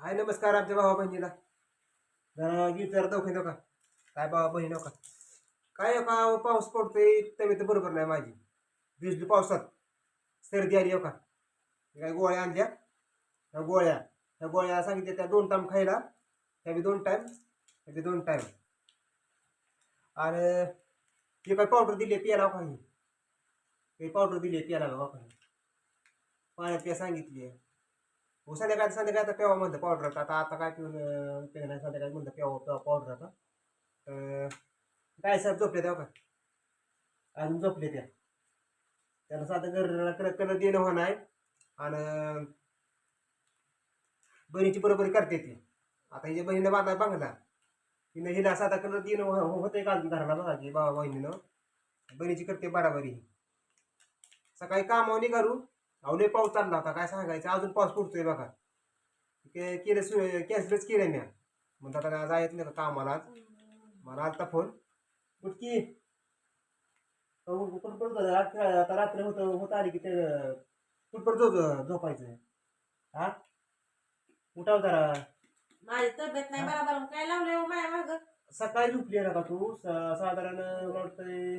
हाय नमस्कार आमच्या भावा बहिणीला. जरा विचार दौखी नका. काय भावा बहीण नका. काय हो, का हो, पाऊस पडतोय तब्येत बरोबर नाही माझी. भिजली पावसात. सर्दी आली हो का? काय गोळ्या आणल्या? त्या गोळ्या. त्या गोळ्या सांगितल्या त्या दोन टाईम खायला. त्या बी दोन टाईम त्या बी दोन टाईम आणि ती काय पावडर दिली प्यायला काही हो काही पावडर दिली प्यायला काही पाण्यात प्या सांगितली हो संध्याकाळ संध्याकाळ आता प्यावा म्हणतं पावडर आता आता काय पिऊन अं, नाही संध्याकाळी म्हणतं प्यावा प्यावा पावडर आता तर काय साहेब झोपले त्या का अजून झोपले त्या त्याला साधं घर कलर कलर देणं होणं आहे. आणि बहिणीची बरोबरी करते ती. आता हिच्या बहिणीने बांधा बांगला. तिनं हिला साधा कलर देणं होतं हो- होतंय का अजून घराला बघा की बाबा बहिणीनं. बहिणीची करते बराबरी. सकाळी कामावर निघालू. अवले पाऊस चालला होता. काय सांगायचं? अजून पाऊस पडतोय बघा. के केलं कॅन्सलच केलं मी म्हणतात आता जायचं नाही का कामाला आज. मला आलता फोन. कुठकी कुठं पडत आता रात्री होत होत आली की ते कुठपर्यंत झोप झोपायचं. हा? उठाव जरा. माझी तब्येत नाही बरोबर. काय लावले हो माया माग? सकाळी झोपली ना का तू? स- साधारण मला वाटतंय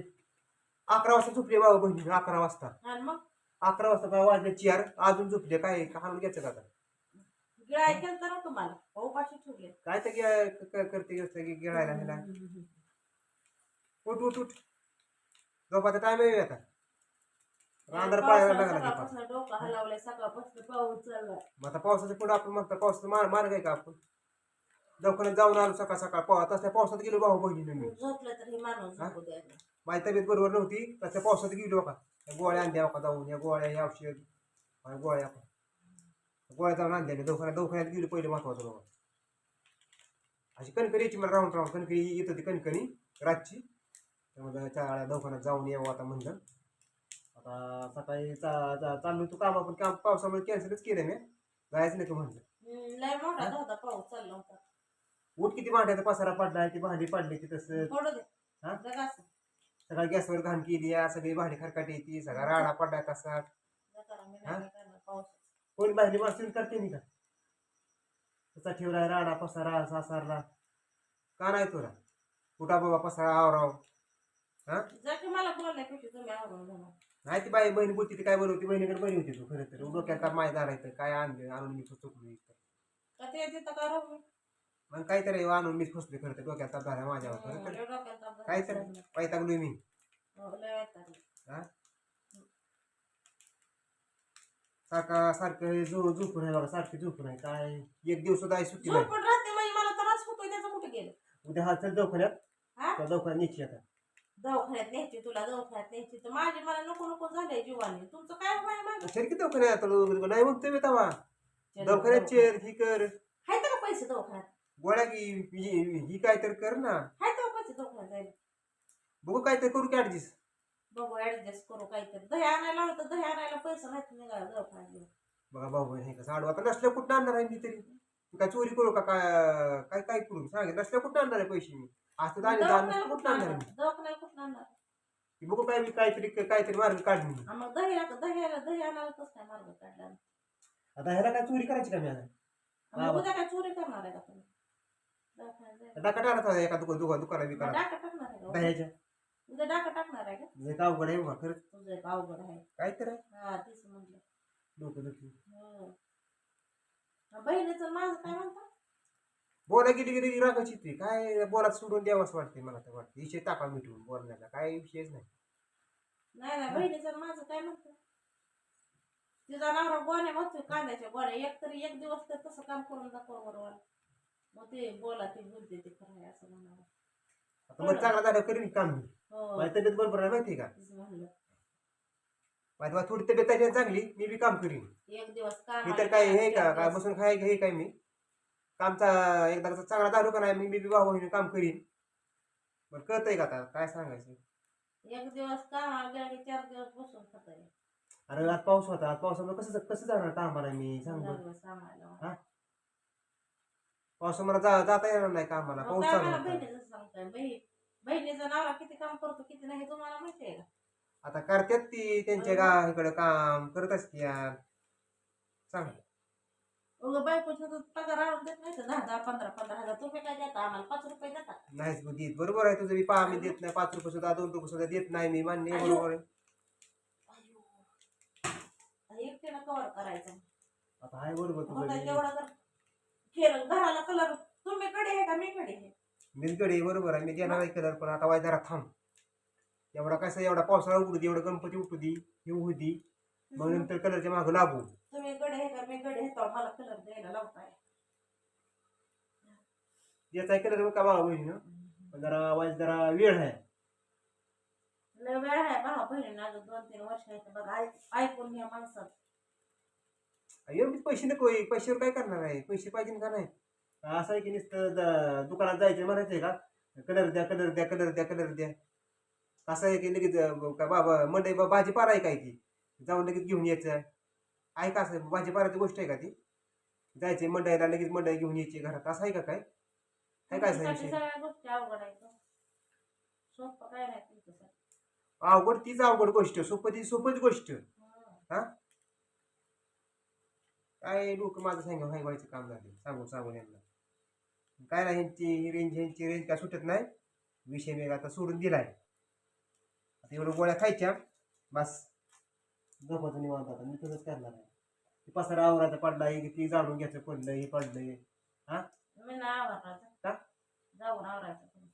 अकरा वाजता झोपली बाबा बहिणी अकरा वाजता. आणि मग? अकरा वाजता काय वाजले चार अजून झोपले काय? हाणून घ्यायचं का आता? गिळाय केलं तर तुम्हाला. उपाशी ठेवले. काय तर गे- क- क- करते असतं की गिळायला ह्याला. उठ उठ उठ. झोपाचा टाइम आहे आता. रांदर पाळायला लागला की पाऊस. सकाळपासून डोकं हलवलंय सकाळपासून पाऊस चाललाय मग आता पावसाच्या पुढे आपण म्हणतो? पावसाचा मार मार्ग आहे का आपण? दवाखान्यात जाऊन आलो सकाळ सकाळ. पाव तसल्या पावसात गेलो भाऊ बहिणीने मी. झोपलं तर हे माणूस हा? झोपू द्या. माझी तब्येत बरोबर नव्हती तसल्या पावसात गेलो का गोळ्या आणल्या का जाऊन या गोळ्या हे औषध आणि गोळ्या गोळ्या जाऊन आणल्या दवाखान्यात दवाखान्यात गेलो पहिले महत्वाचं बाबा. अशी कणकणी यायची मला राऊंड राऊंड कणकणी येत होती कणकणी रातची. त्यामुळे त्या दवाखान्यात जाऊन यावं आता म्हणलं. आता सकाळी चाललो तू काम आपण काम पावसामुळे कॅन्सलच केलं मी. जायचं नाही का म्हणलं. लय मोठा होता पाऊस चालला होता. उठ किती भांड्याचा पसारा पडला ती भांडी पडली ती तसं. सगळ्या गॅसवर घाण केली आहे सगळी भांडी खरकाटी येते सगळा राडा पडला तसा. पावसाचं. कोणी भांडी माणसून करते मी का? तसा ठेवलाय राडा पसारा सासारला. का नाही तुला? कुठा बाबा पसारा आवराव? हा? नाही ती बाई बहीण बोलती ती काय बनवती? बहिणीकडे बहिणी होती तू खरं तर. डोक्यात माय धरायचं काय आणले आणून मी चुकलो? मग. काहीतरी आणून मी फसले खरं तर डोक्यात ताप माझ्यावर खरं तर. लय डोक्याला ताप झाला. काय तर पैतागलोय मी. सारखं सारखं हे झो झोपून आहे बघा सारखी झोपून आहे काय? एक दिवस सुद्धा सुट्टी नाही. झोपून राहते म्हणजे मला त्रास होतोय त्याचं कुठे गेलं? उद्या हा चल दवाखान्यात. त्या दवाखान्यात न्यायची आता. दवाखान्यात न्यायची तुला दवाखान्यात न्यायची. तर माझी मला नको नको झालंय जीवाने. तुमचं काय व्हाय माझं शरी किती दवाखान्यात नाही म्हणतोय मी तवा. दवाखान्यात चेर ही कर. हाय का पैसे दवाखान्यात? गोळ्या की ही काय तर कर ना. हाय का पैसे दवाखान्यात जायला? बघू काय तर करू की ऍडजस्ट बघू ऍडजस्ट करू काहीतरी. दही आणायला तर दही आणायला पैसे नाहीत निघाला दवाखान्यात घेऊन. बघा भाऊ हे कसं आडवा आता नसल्या कुठं आणणार आहे मी तरी? मी काय चोरी करू का? काय काय काय करू? सांग नसल्या कुठं आणणार आहे पैसे मी? आज तर दाणे दाणे कुठं आणणार आहे कुठं आणणार? बघू काय मी काहीतरी काहीतरी मार्ग काढून आणि मग दही दही दही आणायला कसं काय मार्ग काढला? आता ह्याला काय चोरी करायची का मी आता? आणि मग उद्या काय चोरी करणार आहे का तुम्ही? दवाखान्यात टाकला एका दुकान दुकान दुकाना मग बिकाना डाका टाकणार आहे का? दह्याच्या. उद्या डाका टाकणार आहे का? म्हणजे काय अवघड आहे खरंच तुझं एक अवघड आहे. काय तर आहे. हा तेच म्हटलं. डोकं दुखी हो. बहिणीचं माझं काय म्हणता? बोला गेली गेली रागायची ती काय बोलात सोडून द्यावंच वाटते मला तर वाटते विषय टाका मिटवून बोलण्याचा काय विषयच नाही. नाही नाही बहिणीचं माझं काय म्हणतो? तिचा नवरा गोण्या म्हणतोय कांद्याच्या गोण्या. एक तरी एक दिवस तर तसं काम करून दाखव बरोबर मग ते बोला ते बोलते ते खरं आहे असं म्हणावं. आता मग चांगला झालं करीन काम मी माझी तब्येत बरोबर आहे माहिती आहे का? माझी माझी थोडी तब्येत आहे चांगली मी बी काम करीन. एक दिवस काम मी तर काय हे का काय बसून खाय हे काय मी? कामचा एकदा कसं चांगला झालो का नाही मी बी बहिणी काम करीन. बरं कळतंय का आता? काय सांगायचं? एक दिवस कामाला गेला की चार दिवस बसून खाता येईल अरे आज पाऊस होता. आज पावसामुळे कसं कसं जाणार कामाला मी? सांग बरं. लागलं. सांगायला पावसामुळे जाता येणार नाही कामाला. मग पाऊस चालू मला. बहिणीचं नवरा किती काम करतो किती नाही हे तुम्हाला माहिती आहे का? आता करतात ती त्यांच्या गा इकडे काम करत असते सांग उगा बायकोच्या हातात पगार आणून देत नाही तर दहा दहा पंधरा पंधरा हजार तुम्ही काय देता? आम्हाला पाच रुपये देता नाहीच मग देत बरोबर आहे तुझं मी पहा मी देत नाही पाच रुपये सुद्धा दोन रुपये सुद्धा देत नाही मी मान्य आहे, बरोबर आहे. एकटीनं कवर करायचं. आता आहे बरोबर तुझं तेवढा केलं घराला कलर तुम्ही कडे आहे का मी कडे आहे? मीच गडी बरोबर आहे. मी देणार आहे कलर पण आता वाय जरा थांब. एवढा कसं एवढा पावसाळा उघडू दे एवढा गणपती उठू दे हे होऊ दे. मग नंतर कलरच्या मागं लागू. तुम्ही कडे आहे का मी आहे तर मला कलर द्यायला लावताय. याचा कलर का बाबा बहिणी पण जरा वाय जरा वेळ आहे. लय वेळ आहे बहिणीनं अजून दोन तीन वर्ष आहेत बघा ऐक- ऐकून घ्या माणसात. एवढे पैसे नको आहे. पैशावर काय करणार आहे? पैसे पाहिजे का नाही? असं आहे की नुसतं द- दुकानात जायचं म्हणायचंय का? कलर द्या कलर द्या कलर द्या कलर द्या. असं आहे की लगेच अं, का बाबा मंडई बा- भाजीपाला आहे काय ती? जाऊन लगेच घेऊन यायचं. आहे का असं भाजीपालाची गोष्ट आहे का ती? जायचे मंडईला लगेच मंडई घेऊन यायची घरात. असं आहे का काय? काय काय तुमच्यासाठी सांगितलं सगळ्या गोष्टी अवघड आहेत हो. सोपं काय नाही तुमच्यासाठी. अवघड तीच अवघड गोष्ट सोपं ती सोपीच गोष्ट. हं. काय लोक माझं सांग व्हायचं काम झाले सांगून सांगून यांना. काय नाही ह्यांची रेंज ह्यांची रेंज काय सुटत नाही. विषय मी आता सोडून दिलाय. आता एवढं गोळ्या खायच्या बस. झोपाचं निवांत आता मी तसंच करणार आहे. ते पसारा आवरायचा पडलाय ती जाणून घ्यायचं पडलं हे नाही आवरायचं. तुम्ही.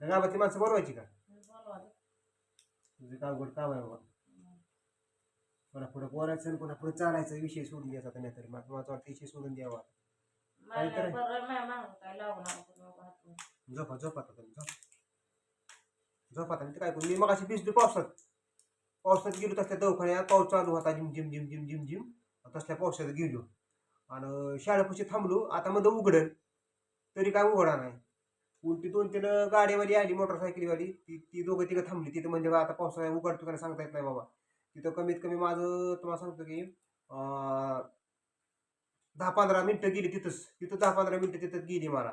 गावातली माणसं बरोवायची का. तुझं काय अवघड काम आहे बाबा. कोणा पुढे बोलायचं कोणा पुढे चालायचं विषय सोडून द्यायचा आता नाहीतर. मला वाटतं विषय सोडून द्यावा. पाहतो. झोपा झोपा आता तुम्ही झोप. ते काय करू? मी मग अशी भिजलो पावसात. पावसात गेलो तसल्या दवाखान्यात पाऊस चालू होता जिम जिम जिम जिम जिम जिम. तसल्या पावसात गेलो. आणि शाळेपाशी थांबलो आता मध्ये उघडल तरी काय उघडा नाही. उलटी दोन तीन गाडीवाली आली मोटरसायकलीवाली. ती ती दोघं तिघं थांबली. तिथं म्हणजे बा आता पावसाळ्यात उघडतो का नाही सांगता येत नाही बाबा. तिथं कमीत कमी माझं तुम्हाला सांगतो की दहा पंधरा मिनटं गेली तिथंच. तिथं दहा पंधरा मिनटं तिथं गेली मला.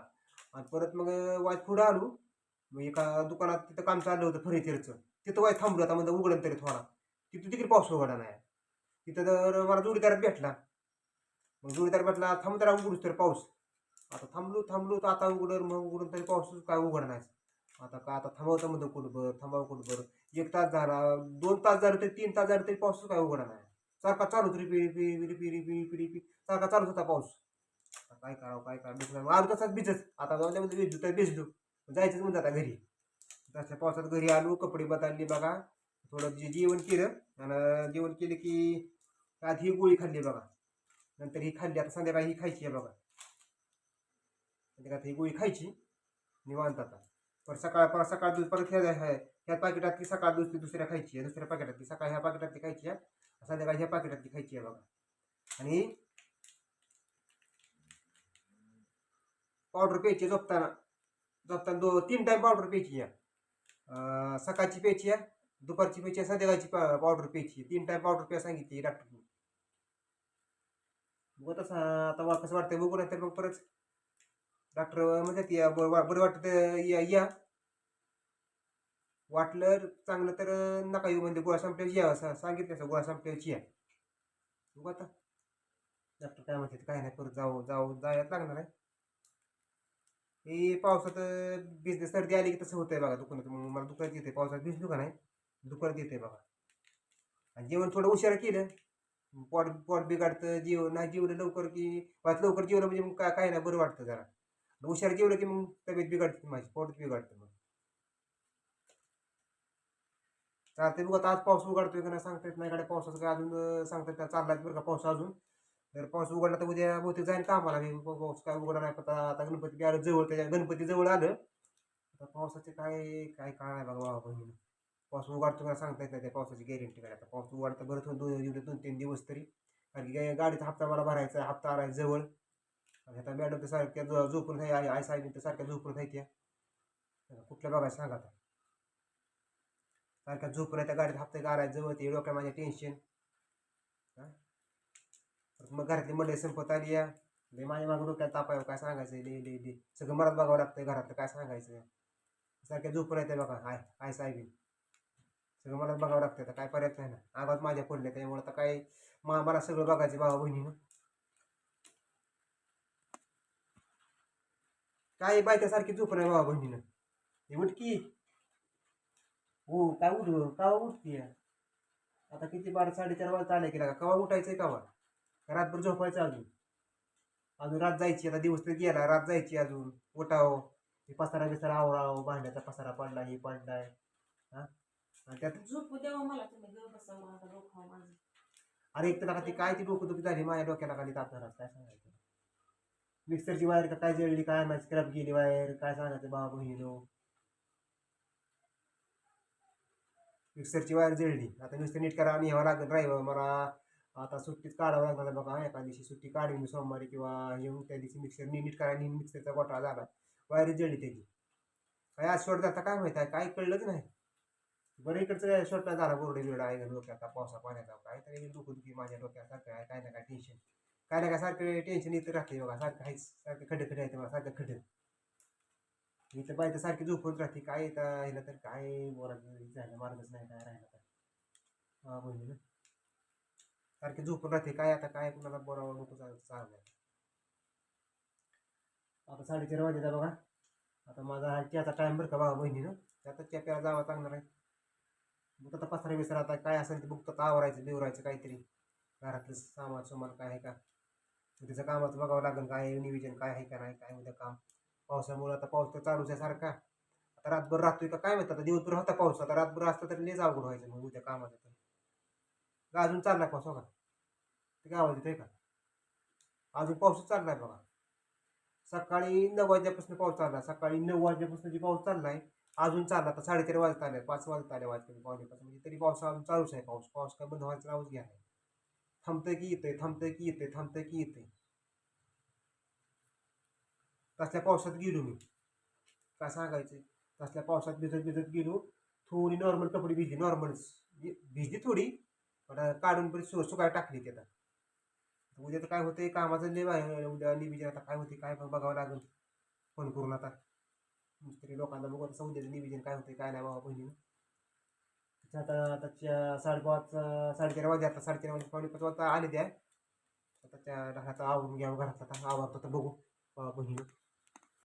आणि परत मग वाज पुढं आलो. मग एका दुकानात तिथं काम चाललं होतं फर्निचरचं. तिथं वाय थांबलो आता म्हणजे उघडन तरी थोडा. तिथं तिकडे पाऊस उघडा नाही. तिथं तर मला जोडीदारात भेटला. मग जोडीदार भेटला थांबू तर उघडूच तर पाऊस. आता थांबलो थांबलो तर आता उघडर मग उघडून तरी पाऊस काय उघड नाही आता का आता थांबवतं म्हणतो कुठं बरं थांबावं कुठं बरं. एक तास झाला दोन तास झालं तरी तीन तास झालं तरी पाऊस काय उघडा नाही सारखा चालू रिपी रिपी रिपी रिपी रिपी रिपी. सारखा चालूच होता पाऊस. आता काय करावं काय करावं? आलो तसाच भिजत. आता जाऊन भिजलो तर भिजलो. जायचंच म्हणजे आता घरी. तसल्या पावसात घरी आलो कपडे बदलले बघा. थोडं जे जेवण केलं आणि जेवण केलं की आधी ही गोळी खाल्ली बघा. नंतर ही खाल्ली आता संध्याकाळी ही खायची आहे बघा. आता ही गोळी खायची निवांत आता. परत सकाळ परत सकाळ दूध परत ह्या ह्या पाकिटात पाकिटातली सकाळ दूध ती दुसऱ्या खायची आहे. दुसऱ्या पाकिटातली सकाळ ह्या पाकिटातली खायची आहे. संध्याकाळी ह्या पाकिटातली खायची आहे बघा. आणि पावडर प्यायची झोपताना. झोपताना दो तीन टाईम पावडर प्यायची या सकाळची प्यायची या दुपारची प्यायची आहे संध्याकाळची पा- पावडर प्यायची तीन टाईम पावडर प्या सांगितली डॉक्टरने मग तसं आता मला कसं वाटतंय बघू नाही तर मग परत. डॉक्टर म्हणतात या बरं बरं वाटतं तर या या. वाटलं चांगलं तर नका येऊ म्हणजे गोळा संपल्याची या असं सांगितलं गोळा संपल्याची या. बघू आता. डॉक्टर काय म्हणतात काय नाही परत जाऊ जाऊ जायला लागणार आहे. हे पावसात बिझनेस सर्दी आली की तसं होतंय बघा दुकानात. मग मला दुकानात येते पावसात भिजलो का नाही दुकानात येते बघा. आणि जेवण थोडं उशिरा केलं. पॉट पॉट बिघडतं जेवण नाही जेवलं लवकर की वाच लवकर जेवलं म्हणजे मग काय काय नाही बरं वाटतं जरा. हुशार जेवलं की मग तब्येत बिघडते माझी पोट बिघडते मग. चालते बघ आता आज पाऊस उघडतोय का नाही सांगता येत नाही. गाड्या पावसाचं काय अजून सांगता येत नाही. चाललाय बरं का पाऊस अजून. तर पाऊस उघडला तर उद्या बहुतेक जाईल कामाला. मी पाऊस काय उघडला नाही पता आता गणपती आलं जवळ त्याच्या गणपती जवळ आलं. आता पावसाचे काय काय काळ आहे बघा बाबा बहिणीनं. पाऊस उघडतो का सांगता येत नाही त्या पावसाची गॅरंटी काय. आता पाऊस उघडतं बरं दोन दोन दोन तीन दिवस तरी. कारण की गाडीचा हप्ता मला भरायचा आहे, हप्ता आलाय जवळ. आणि आता मॅडम तर सारख्या झो- झोपून आहे आई आई साहेब तर सारख्या झोपून आहे त्या. कुठल्या बघायचं सांगा आता. सारख्या झोपून आहे त्या गाडीत हप्ता आलाय जवळ ते डोक्या माझ्या टेन्शन मग घरातली मंडळी संपत आली या. लय माझ्या मागं डोक्यात तापाय काय सांगायचं लय लय लय. सगळं मरात बघावं लागतं घरातलं काय सांगायचं सारख्या झोपून येते बघा. हाय हाय साहेबी. सगळं मला बघावं लागतं तर काय पर्याय नाही ना. आगात माझ्या पडले त्यामुळे आता काय मा मला सगळं बघायचं भावा बहिणीनं काय बायकासारखी झोपून आहे भावा बहिणीनं हे उठकी. हो काय उठ कावा उठती आता किती बारा साडेचार वाजता आले की लागा कवा उठायचंय कवा? रातभर झोपायचं अजून. अजून रात जायची आता दिवस तर गेला रात जायची अजून. उठाव हे पसारा बिसारा आवराव भांड्याचा पसारा पडला हे पडलाय. हा? आणि त्यात झोपू द्यावं मला तुम्ही ग बसावं आता डोकं माझं. अरे एक तर नका ती काय ती डोकं दुखी झाली माझ्या डोक्याला खाली तापणार काय सांगायचं? मिक्सरची वायर का काय जळली काय माझी स्क्रॅप गेली वायर काय सांगायचं बाबा बहिणीनो? मिक्सरची वायर जळली आता नुसतं नीट करा आणि यावं लागेल ड्रायव्हर मला आता सुट्टीच काढावं लागणार बघा एका दिवशी सुट्टी काढीन मी सोमवारी किंवा येऊन त्या दिवशी मिक्सर नीट करा नीट मिक्सरचा गोठा झाला. वायर जळली त्याची. काय आज शॉर्ट जाता काय माहिती आहे? काय कळलंच नाही. बरं इकडचं शॉर्टला झाला बोर्ड बिर्ड आहे डोक्यात? आता पावसा पाण्याचा काय तरी डोकं दुखी माझ्या डोक्यासारखं आहे काय ना काय टेन्शन काय ना काय सारखं टेन्शन इथं राहते बघा सारखं आहेच. सारखं खड्डे खडे आहे मला सारखं खड्डे इथं बायचं सारखी झोपत राहते. काय येतं राहिलं तर काय बोलायचं झालं मार्गच नाही काय राहिलं तर. हा बहिणी सारखी झोपून राहते. काय आता काय कुणाला बोलावं नको चांगलं आता साडेचार वाजेचा बघा. आता माझा हा चहाचा टाईम बरं का बाबा बहिणीनं. त्यातच चहा प्यायला चांगणार आहे. मग आता पसरा विसरा आता काय असेल ते बघतो. आवरायचं बिवरायचं काहीतरी. घरातलं सामान सुमान काय आहे का? उद्याचं कामाचं बघावं लागेल काय आहे, नियोजन काय आहे का नाही काय उद्या काम. पावसामुळे आता पाऊस तर चालूच आहे सारखा. आता रातभर राहतोय का? काय माहिती? आता दिवसभर होता पाऊस. आता रातभर असतं तरी लयच अवघड व्हायचं मग उद्या कामाचं तर. का अजून चाललाय पाऊस बघा. का ते काय आवाज येतोय का? अजून पाऊस चाललाय बघा. सकाळी नऊ वाजल्यापासून पाऊस चालला सकाळी नऊ वाजल्यापासून जे पाऊस चाललाय अजून चालला आता साडेचार वाजता आले पाच वाजता आले वाजता पावणेपाच. म्हणजे तरी पाऊस अजून चालूच आहे पाऊस. पाऊस काय बंद व्हायचा नावच घ्या. थांबतंय की येतंय थांबतंय की येतंय थांबतंय की येतंय. तसल्या पावसात गेलो मी. काय सांगायचं तसल्या पावसात भिजत भिजत गेलो. थोडी नॉर्मल कपडे भिजली. नॉर्मल म्हणजे भिजली थोडी. पण काढून पण सु सुकाय टाकली ते आता उद्या तर काय होतंय कामाचं लय आहे. उद्या निविजन आता काय होते काय बघावं लागेल. फोन करून आता. तरी लोकांना बघू आता उद्याचं निविजन काय होते काय नाही बाबा बहिणीनं. त्याच्या आता आता साडेपाच साडेचार वाजे आता. साडेचार वाजे पावणे पाच वाजता आले त्या. आता त्या घरात आवरून घ्यावं घरात आता. आवरतो तर बघू बाबा बहिणीनं.